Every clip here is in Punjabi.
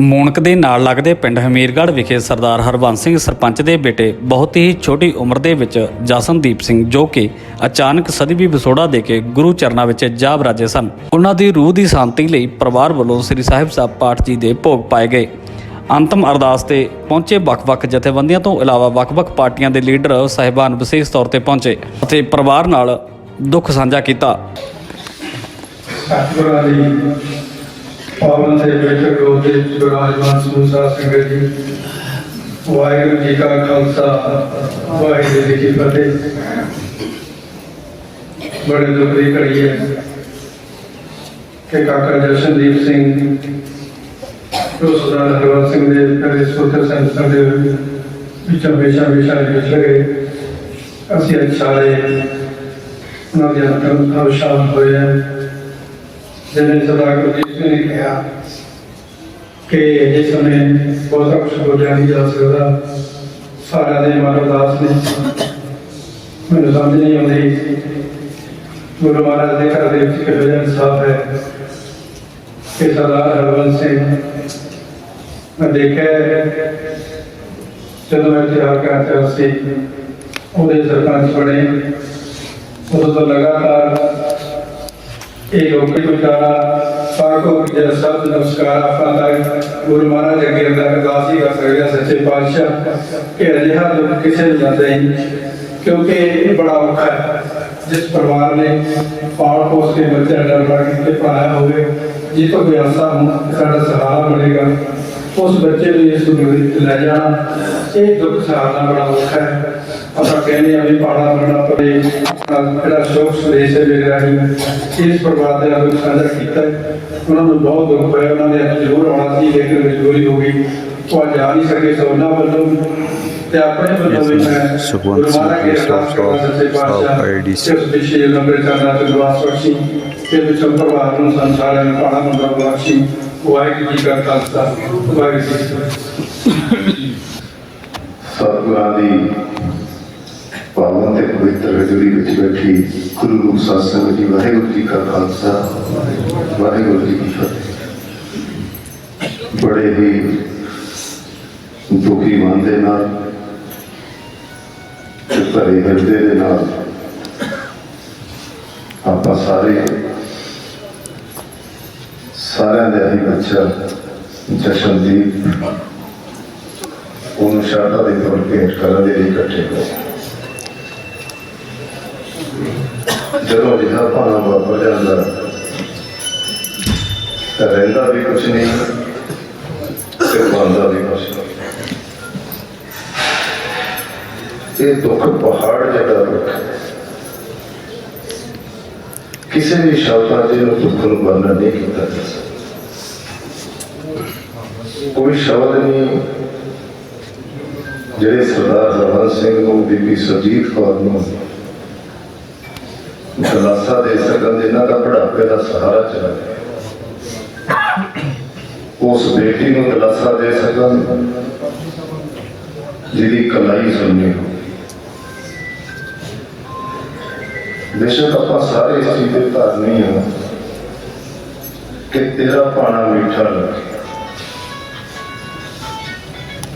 ਮੂਣਕ ਦੇ ਨਾਲ ਲੱਗਦੇ ਪਿੰਡ ਹਮੀਰਗੜ੍ਹ ਵਿਖੇ ਸਰਦਾਰ ਹਰਬੰਸ ਸਿੰਘ ਸਰਪੰਚ ਦੇ ਬੇਟੇ ਬਹੁਤ ਹੀ ਛੋਟੀ ਉਮਰ ਦੇ ਵਿੱਚ ਜਸਨਦੀਪ ਸਿੰਘ, ਜੋ ਕਿ ਅਚਾਨਕ ਸਦੀਵੀ ਵਿਛੋੜਾ ਦੇ ਕੇ ਗੁਰੂ ਚਰਨਾਂ ਵਿੱਚ ਜਾ ਬਰਾਜੇ ਸਨ। ਉਹਨਾਂ ਦੀ ਰੂਹ ਦੀ ਸ਼ਾਂਤੀ ਲਈ ਪਰਿਵਾਰ ਵੱਲੋਂ ਸ੍ਰੀ ਸਾਹਿਬ ਸਾਹਿਬ ਪਾਠ ਜੀ ਦੇ ਭੋਗ ਪਾਏ ਗਏ। ਅੰਤਮ ਅਰਦਾਸ ਤੇ ਪਹੁੰਚੇ ਵੱਖ-ਵੱਖ ਜਥੇਬੰਦੀਆਂ ਤੋਂ ਇਲਾਵਾ ਵੱਖ-ਵੱਖ ਪਾਰਟੀਆਂ ਦੇ ਲੀਡਰ ਸਾਹਿਬਾਨ ਵਿਸ਼ੇਸ਼ ਤੌਰ ਤੇ ਪਹੁੰਚੇ ਅਤੇ ਪਰਿਵਾਰ ਨਾਲ ਦੁੱਖ ਸਾਂਝਾ ਕੀਤਾ। ਸਤਿਗੁਰਾਂ ਦੀ ਪਾਵਨ ਸੇ ਬੈਠਕ ਹੋਤੇ ਵਿਰਾਜਮਾਨ ਸਮੂਹ ਸਾਧ ਸੰਗਤ ਜੀ ਵਾਹਿਗੁਰੂ ਜੀ ਕਾ ਖਾਲਸਾ ਵਾਹਿਗੁਰੂ ਜੀ ਕੀ ਫਤਿਹ ਬੜੇ ਦੁੱਖ ਦੀ ਘੜੀ ਹੈ ਕਿ ਕਾਕਾ ਜਸ਼ਨਦੀਪ ਸਿੰਘ ਜੋ ਸਰਦਾਰ ਹਰਵੰਸ ਸਿੰਘ ਦੇ ਘਰੇ ਸੋਤਰ ਸੰਸਥਾ ਦੇ ਵਿੱਚ ਹਮੇਸ਼ਾ ਹਮੇਸ਼ਾ ਵਿੱਚ ਲਗੇ ਅਸੀਂ ਅੱਜ ਸਾਰੇ ਉਹਨਾਂ ਦੇ ਅੰਤਮ ਅਵਸ਼ਾਨ ਹੋਏ ਹਨ ਜਿਵੇਂ ਸਰਦਾਰ ਗੁਰਜੀਤ ਸਿੰਘ ਨੇ ਕਿਹਾ ਕਿ ਇਹ ਸਮੇਂ ਬਹੁਤਾ ਕੁਝ ਬੋਲਿਆ ਨਹੀਂ ਜਾ ਸਕਦਾ ਸਾਰਿਆਂ ਦੇ ਮਨ ਉਦਾਸ ਨੇ। ਮੈਨੂੰ ਸਮਝ ਨਹੀਂ ਆਉਂਦੀ ਗੁਰੂ ਮਹਾਰਾਜ ਦੇ ਘਰ ਦੇ ਵਿੱਚ ਕਿਹੋ ਜਿਹਾ ਇਨਸਾਫ ਹੈ। ਕਿ ਸਰਦਾਰ ਹਰਵੰਸ ਸਿੰਘ ਮੈਂ ਦੇਖਿਆ ਹੈ, ਜਦੋਂ ਮੈਂ ਤਿਆਰ ਕਰਦਾ ਸੀ ਉਹਦੇ ਸਰਪੰਚ ਬਣੇ। ਉਦੋਂ ਤੋਂ ਲਗਾਤਾਰ ਇਹ ਲੋਕੀ ਵਿਚਾਰਾ ਸਾਕੋ ਜਿਹੜਾ ਸਭ ਨਮਸਕਾਰ ਆਪਾਂ ਦਾ ਗੁਰੂ ਮਹਾਰਾਜ ਅੱਗੇ ਅਰਦਾਸ ਹੀ ਕਰ ਸਕਦੇ ਹਾਂ ਸੱਚੇ ਪਾਤਸ਼ਾਹ ਕਿ ਅਜਿਹਾ ਦੁੱਖ ਕਿਸੇ ਨੂੰ ਨਾ ਦੇਈ ਕਿਉਂਕਿ ਇਹ ਬੜਾ ਔਖਾ ਹੈ ਜਿਸ ਪਰਿਵਾਰ ਨੇ ਪਾਲ ਪੋਸ ਕੇ ਬੱਚੇ ਡਰ ਡਰ ਕੇ ਪੜਾਇਆ ਹੋਵੇ ਜੇ ਤੋਂ ਕੋਈ ਆਸਾ ਹੁਣ ਸਾਡਾ ਸਹਾਰਾ ਮਿਲੇਗਾ ਉਸ ਬੱਚੇ ਨੂੰ ਇਸ ਨੂੰ ਲੈ ਜਾਣਾ। ਇਹ ਦੁੱਖ ਸਹਾਰਨਾ ਬੜਾ ਔਖਾ ਹੈ। ਆਪਾਂ ਕਹਿੰਦੇ ਆ ਵੀ ਪਾੜਾ ਬਣਾ ਪੜੇ ਜਿਹੜਾ ਸ਼ੋਕ ਸੰਦੇਸ਼ ਹੈ ਮੇਰੇ ਰਾਹੀਂ ਇਸ ਪਰਿਵਾਰ ਦੇ ਨਾਲ ਸਾਂਝਾ ਕੀਤਾ ਹੈ। ਉਹਨਾਂ ਨੂੰ ਬਹੁਤ ਦੁੱਖ ਹੋਇਆ। ਉਹਨਾਂ ਨੇ ਜ਼ਰੂਰ ਆਉਣਾ ਸੀ ਲੇਕਿਨ ਮਜਬੂਰੀ ਹੋ ਗਈ। ਉਹ ਆ ਨਹੀਂ ਸਕੇ ਸੋ ਉਹਨਾਂ ਵੱਲੋਂ। ਤੇ ਆਪਣੇ ਵੱਲੋਂ ਵੀ ਮੈਂ ਸੁਖਵੰਤ ਗੁਰੂ ਮਹਾਰਾਜ ਅੱਗੇ ਸਿੰਘ ਅਰਦਾਸ ਕਰਨਾ ਸੱਚੇ ਸਾਹਿਬ ਪਾਤਸ਼ਾਹ IDC ਕਿ ਉਸ ਵਿਸ਼ੇ ਲੰਬੇ ਚਾਨਾ ਤੇ ਦੁਆਸ ਬਖਸ਼ੀ ਤੇ ਵਿਚੋਂ ਪਰਿਵਾਰ ਨੂੰ ਸੰਸਾਰਾਂ ਨੂੰ ਪਾਣਾ ਮੰਦਰ ਬਖਸ਼ੀ ਵਾਹਿਗੁਰੂ ਜੀ ਕਾ ਖਾਲਸਾ, ਵਾਹਿਗੁਰੂ ਜੀ ਸਤਿਗੁਰਾਂ ਦੀ ਪਾਵਨ ਤੇ ਪਵਿੱਤਰ ਹਜ਼ੂਰੀ ਵਿੱਚ ਬੈਠੀ ਗੁਰੂ ਰੂਪ ਸਾਧ ਸੰਗਤ ਜੀ, ਵਾਹਿਗੁਰੂ ਜੀ ਕਾ ਖਾਲਸਾ, ਵਾਹਿਗੁਰੂ ਜੀ ਕੀ ਫਤਿਹ। ਬੜੇ ਹੀ ਦੁਖੀ ਮਨ ਦੇ ਨਾਲ ਭਰੇ ਹਿਰਦੇ ਦੇ ਨਾਲ ਆਪਾਂ ਸਾਰੇ ਸਾਰਿਆਂ ਦੇ ਹੀ ਬੱਚਾ ਜਸ਼ਨਦੀਪ ਉਹਨੂੰ ਸ਼ਰਧਾ ਦੇ ਤੌਰ ਭੇਂਟ ਕਰਨ ਦੇ ਲਈ ਇਕੱਠੇ ਹੋਏ। ਜਦੋਂ ਜਿਹੜਾ ਭਾਣਾ ਵਾਪਰ ਜਾਂਦਾ ਤਾਂ ਰਹਿੰਦਾ ਵੀ ਕੁਛ ਨਹੀਂ ਤੇ ਬਣਦਾ ਵੀ ਕੁਛ ਨਹੀਂ। ਇਹ ਦੁੱਖ ਪਹਾੜ ਜਿਹੜਾ ਦੁੱਖ ਹੈ। ਕਿਸੇ ਵੀ ਸ਼ਬਦਾਂ ਦੇ ਨੂੰ ਦੁੱਖ ਨੂੰ ਵਰਣਨ ਨਹੀਂ ਕੀਤਾ ਜਾ ਸਕਦਾ। ਕੋਈ ਸ਼ਬਦ ਨਹੀਂ। ਜਿਹੜੇ ਸਰਦਾਰ ਹਰਬੰਸ ਸਿੰਘ ਨੂੰ, ਬੀਬੀ ਸੁਰਜੀਤ ਕੌਰ ਨੂੰ ਦਲਾਸਾ ਦੇ ਸਕਣ ਇਹਨਾਂ ਦਾ ਬੁਢਾਪੇ ਦਾ ਸਹਾਰਾ ਚਲਾ ਗਿਆ। ਉਸ ਬੇਟੀ ਨੂੰ ਦਲਾਸਾ ਦੇ ਸਕਣ ਜਿਹਦੀ ਕਲਾਈ ਸੁਣਨੀ ਹੋ ਬੇਸ਼ੱਕ ਆਪਾਂ ਸਾਰੇ ਇਸ ਚੀਜ਼ ਦੇ ਧਾਰ ਹਾਂ ਕਿ ਤੇਰਾ ਪਾਣਾ ਮਿੱਠਾ ਲੱਗੇ।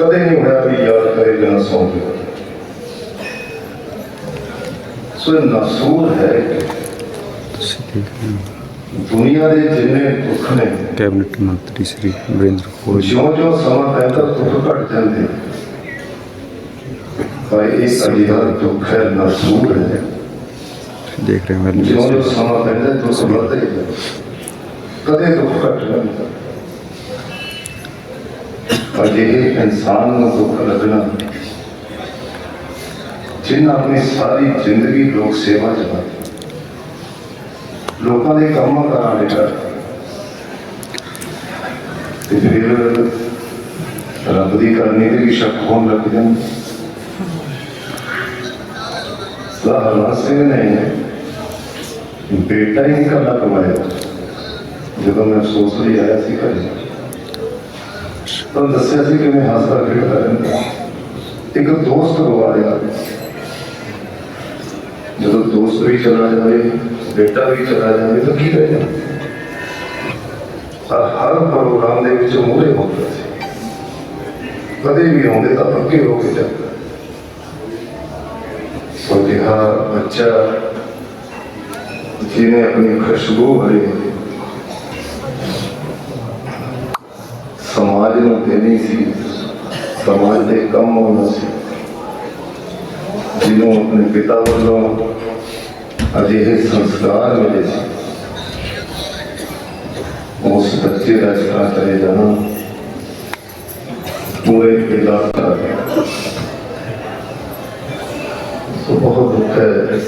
ਕਦੇ ਨਹੀਂ ਹੋਇਆ ਵੀ ਯਾਦ ਕਰੇ ਬਿਨਾਂ ਸੌਂ ਜਾਵੇ ਸੋ ਨਸੂਰ ਹੈ ਦੁਨੀਆ ਦੇ ਜਿੰਨੇ ਦੁੱਖ ਨੇ ਕੈਬਨਿਟ ਮੰਤਰੀ ਸ੍ਰੀ ਨਰਿੰਦਰ ਕੌਰ ਜੀ। ਜਿਉਂ ਜਿਉਂ ਸਮਾਂ ਪੈਂਦਾ ਦੁੱਖ ਘਟ ਜਾਂਦੇ। ਪਰ ਇਹ ਅਜਿਹਾ ਦੁੱਖ ਹੈ ਨਸੂਰ ਹੈ। ਦੇਖ ਰਹੇ ਮੇਰੇ ਜਿਉਂ ਜਿਉਂ ਸਮਾਂ ਪੈਂਦਾ ਦੁੱਖ ਵੱਧਦਾ ਜਾਂਦਾ। ਕਦੇ ਦੁੱਖ ਘਟ ਨਹੀਂ اور انسان انسانوں کو کلکنا جن اپنی ساری زندگی لوگ سیوا چلاتے لوگوں کے کام کرانے کرتے پھر رب کی کرنی کے بھی شک ہونے لگ جائیں ہر سنگھ نے بیٹا ہی نکلنا کمایا۔ جب میں سوچ لیے آیا سی گھر ਲਈ ਆਇਆ ਦੱਸਿਆ ਸੀ ਕਿ ਹੱਸਦਾ ਖੇਡਦਾ ਰਹਿੰਦਾ। ਇੱਕ ਦੋਸਤ ਗਵਾਇਆ ਜਦੋਂ ਦੋਸਤ ਵੀ ਚਲਾ ਜਾਵੇ, ਬੇਟਾ ਵੀ ਚਲਾ ਜਾਵੇ, ਤਾਂ ਕੀ ਰਹਿ ਜਾਵੇ ਹਰ ਪ੍ਰੋਗਰਾਮ ਦੇ ਵਿੱਚ ਮੂਹਰੇ ਹੁੰਦਾ ਸੀ। ਕਦੇ ਵੀ ਆਉਂਦੇ ਤਾਂ ਪੱਕੇ ਹੋ ਕੇ ਜਾਂਦੇ। ਸੋ ਬੱਚਾ, ਜਿਹਨੇ ਆਪਣੀ ਖੁਸ਼ਬੂ ਭਰੀ کسی سماج کے کم ہونا سی جنہوں اپنے پتا والوں اجہ سنسکار ملے سے اس بچے کا اس طرح چلے جانا پورے کردار کا تو بہت دکھ ہے۔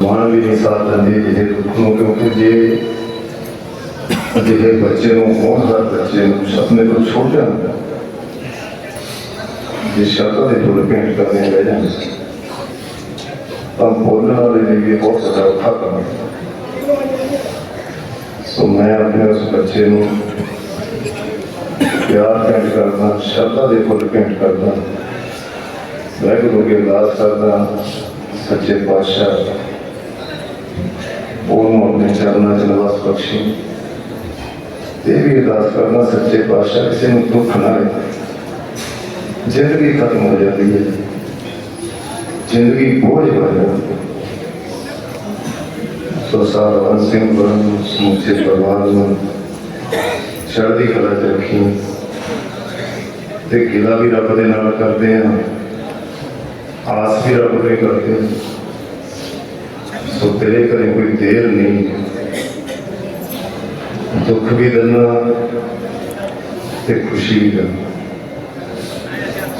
مانا بھی نہیں ساتھ رہے جہے دکھوں، کیونکہ یہ جہے بچے ہوں بہت سارے بچے ہوں اپنے کو چھوڑ جانا ਜੇ ਸ਼ਰਤਾਂ ਦੇ ਫੁੱਲ ਪੇਂਟ ਕਰਨੇ ਰਹਿ ਜਾਂਦੇ ਤਾਂ ਬੋਲਣ ਵਾਲੇ ਲਈ ਵੀ ਬਹੁਤ ਜ਼ਿਆਦਾ ਔਖਾ ਕੰਮ ਸੋ ਮੈਂ ਆਪਣੇ ਉਸ ਬੱਚੇ ਨੂੰ ਪਿਆਰ ਪੇਂਟ ਕਰਦਾ ਸ਼ਰਤਾਂ ਦੇ ਫੁੱਲ ਪੇਂਟ ਕਰਦਾ। ਵਾਹਿਗੁਰੂ ਕੇ ਅਰਦਾਸ ਕਰਦਾ, ਸੱਚੇ ਪਾਤਸ਼ਾਹ, ਉਹਨੂੰ ਆਪਣੇ ਚਰਨਾਂ ਚ ਨਿਵਾਸ ਬਖਸ਼ੀ। ਇਹ ਵੀ ਅਰਦਾਸ ਕਰਨਾ ਸੱਚੇ ਪਾਤਸ਼ਾਹ ਕਿਸੇ ਨੂੰ ਦੁੱਖ ਨਾ ਆਏ ਜ਼ਿੰਦਗੀ ਖਤਮ ਹੋ ਜਾਂਦੀ ਹੈ। ਜ਼ਿੰਦਗੀ ਬੋਝ ਬਣ ਜਾਂਦੀ ਹੈ। ਸੋ ਸਾਰਾ ਸਿੰਘ ਬਰਨ ਸਮੁੱਚੇ ਪਰਿਵਾਰ ਨੂੰ ਚੜ੍ਹਦੀ ਕਲਾ ਚ ਰੱਖੀ। ਤੇ ਗਿਲਾ ਵੀ ਰੱਬ ਦੇ ਨਾਲ ਕਰਦੇ ਆ, ਆਸ ਵੀ ਰੱਬ ਦੇ ਕਰਦੇ ਆ। ਸੋ ਤੇਰੇ ਕਰੇ ਕੋਈ ਦੇਰ ਨਹੀਂ। ਦੁੱਖ ਵੀ ਦਿੰਦਾ ਤੇ ਖੁਸ਼ੀ ਵੀ ਦੇਣਾ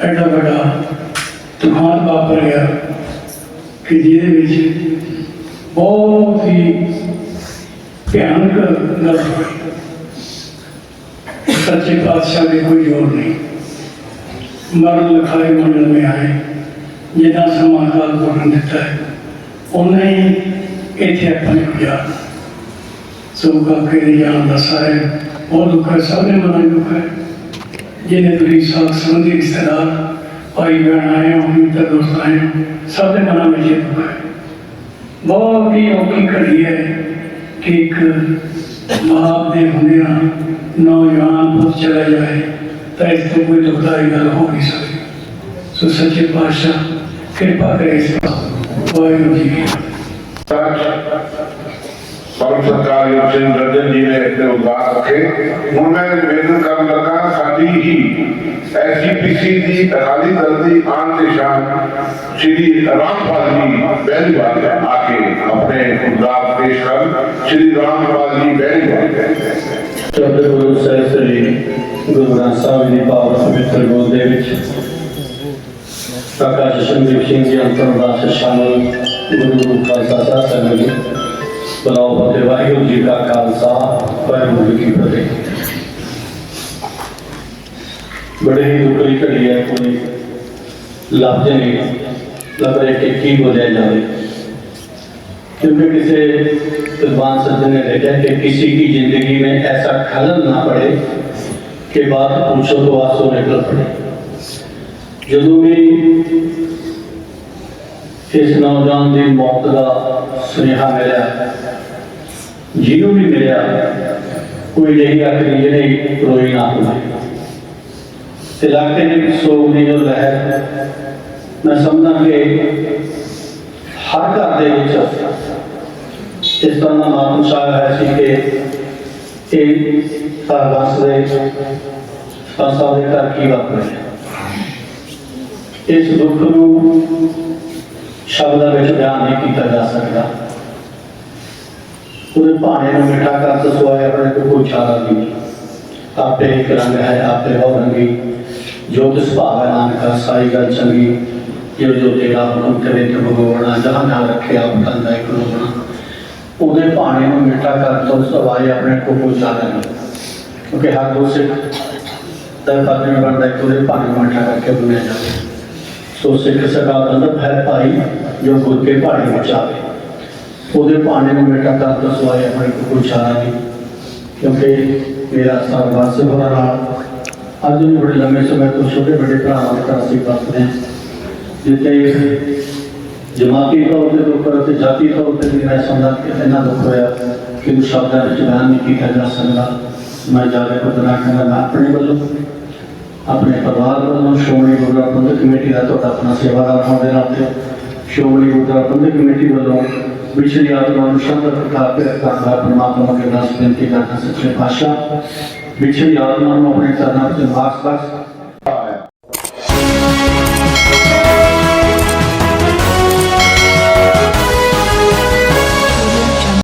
ਐਡਾ ਵੱਡਾ ਤੂਫਾਨ ਵਾਪਰ ਗਿਆ ਕਿ ਜਿਹਦੇ ਵਿੱਚ ਬਹੁਤ ਹੀ ਭਿਆਨਕ ਨਰਕ ਹੋਈ। ਸੱਚੇ ਪਾਤਸ਼ਾਹ ਦੇ ਕੋਈ ਜੋਰ ਨਹੀਂ। ਮਰਨ ਲਖਾਏ ਮੰਡਲ ਮੇ ਆਏ ਜਿਹਦਾ ਸਮਾਨਤਾ ਪੂਰਨ ਦਿੱਤਾ ਹੈ। ਉਹਨੇ ਹੀ ਇੱਥੇ ਆਪਣੇ ਪਿਆਰ ਸੋ ਕਾ ਕੇ ਜਾਣ ਦਾ ਸਾਰੇ ਉਹ ਦੁੱਖ ਹੈ, ਸਭ ਦੇ ਮਨ ਦੁੱਖ ਹੈ। جنہیں تھی ساتھ سمندھی رشتے دار بھائی بہن آئے ہوں متر دوست آئے ہیں۔ سب نے منع مجھے دعا ہے۔ بہت ہی اوکھی کڑی ہے کہ ایک باپ دے ہونے رہا نوجوان بہت چلا جائے، تو اس کو کوئی دکھدائی گل ہو نہیں سکے۔ سو سچے پادشاہ کرپا کرے اس کا۔ واحد جی کی پرم سرکار یوسین رجن جی نے اتنے اداس رکھے۔ ہوں میں نویدن کرنے لگا دی ایس جی پی سی دی اکالی دل دی آن نشان شری رام پال جی پہلی بار آ کے اپنے خدا پیش کر شری رام پال جی پہلی بار چوتھے گرو سر سری گرو گرانتھ صاحب جی پاور پوتر گول دے وچ کاکا شمدیپ سنگھ جی انتر داس شامل گرو گرو خالصہ صاحب بلاؤ فتح واحر جی کا خالصہ واحر کی فتح بڑے ہی دکڑی کڑی ہے، کوئی لب جائے گا لب رہے کہ کی ہو جائے کیونکہ کسی قربان سجن نے دیکھا کہ کسی کی زندگی میں ایسا خلل نہ پڑے کہ بات پوچھو تو آنسو نکل پڑے۔ جدو بھی اس نوجوان دی موت دا سنیحہ ملیا جیوں بھی ملیا، کوئی نہیں یہی آخری جنہیں روئی نہ ہوئی علاقے میں سو میل لہر میں سمجھنا کہ ہر گھر دے وچ اس طرح دا نام شاعر ہے سی کہ سار سارواس دے پانسا دے کر کی بات ہے اس دکھ نو شبداں وچ بیان نہیں کیتا جا سکتا۔ پورے پانے نو مٹھا کر سوائے اپنے کو کوئی چارہ نہیں۔ آپ پہ ایک رنگ ہے، آپ پہ اور رنگی ਜੋ ਤਿਸ ਭਾਵ ਹੈ, ਨਾਨਕਾ ਸਾਈ ਗੱਲ ਚੰਗੀ। ਜੋ ਜੋ ਤੇਰਾ ਹੁਕਮ ਕਰੇ ਤੇ ਭਗਵਾਨਾ ਜਹਾਂ ਜਹਾਂ ਰੱਖੇ ਆਪ ਕੰਦਾ ਇੱਕ ਰੋਣਾ। ਉਹਦੇ ਭਾਣੇ ਨੂੰ ਮਿੱਠਾ ਕਰ ਤੋਂ ਸਵਾਏ ਆਪਣੇ ਕੋਲ ਕੋਈ ਚਾਰਾ ਕਿਉਂਕਿ ਹਰ ਦੋ ਸਿੱਖ ਦਾ ਫਰਜ਼ ਬਣਦਾ ਹੈ ਉਹਦੇ ਭਾਣੇ ਨੂੰ ਮਿੱਠਾ ਕਰਕੇ ਬੁਲਾਇਆ ਜਾਵੇ। ਸੋ ਸਿੱਖ ਸਦਾ ਬੰਦਪ ਹੈ ਭਾਈ, ਜੋ ਗੁਰ ਕੇ ਭਾਣੇ ਵਿੱਚ ਆਵੇ ਉਹਦੇ ਭਾਣੇ ਨੂੰ ਮਿੱਠਾ ਕਰ ਤੋਂ ਸਵਾਏ ਆਪਣੇ ਕੋਲ ਕੋਈ ਨਹੀਂ ਕਿਉਂਕਿ ਮੇਰਾ ਸਰਵਾਸ ਹੋਣਾ ਨਾਲ ਅੱਜ ਵੀ ਬੜੇ ਲੰਮੇ ਸਮੇਂ ਤੋਂ ਛੋਟੇ ਵੱਡੇ ਭਰਾਵਾਂ ਦੇ ਘਰ ਅਸੀਂ ਵਰਤਦੇ ਹਾਂ। ਜਿੱਥੇ ਜਮਾਤੀ ਤੌਰ ਤੇ ਦੁੱਖ ਅਤੇ ਜਾਤੀ ਤੌਰ ਤੇ ਵੀ ਮੈਂ ਸਮਝਦਾ ਕਿ ਇੰਨਾ ਦੁੱਖ ਹੋਇਆ ਕਿ ਉਹ ਸ਼ਬਦਾਂ ਵਿੱਚ ਬਿਆਨ ਨਹੀਂ ਕੀਤਾ ਜਾ ਸਕਦਾ। ਮੈਂ ਜਾ ਕੇ ਖੁਦਰਾ ਕਹਿੰਦਾ, ਮੈਂ ਆਪਣੇ ਵੱਲੋਂ, ਆਪਣੇ ਪਰਿਵਾਰ ਵੱਲੋਂ ਸ਼੍ਰੋਮਣੀ ਗੁਰਦੁਆਰਾ ਪ੍ਰਬੰਧਕ ਕਮੇਟੀ ਦਾ ਤੁਹਾਡਾ ਆਪਣਾ ਸੇਵਾਦਾਰ ਹੋਣ ਦੇ ਨਾਤੇ ਸ਼੍ਰੋਮਣੀ ਗੁਰਦੁਆਰਾ ਪ੍ਰਬੰਧਕ ਕਮੇਟੀ ਵੱਲੋਂ विषय आत्मा अनुसंधान तथा प्रार्थना परमात्मा के नाम से इनके नाम से पाशा विषय आत्मा में अपने साधना से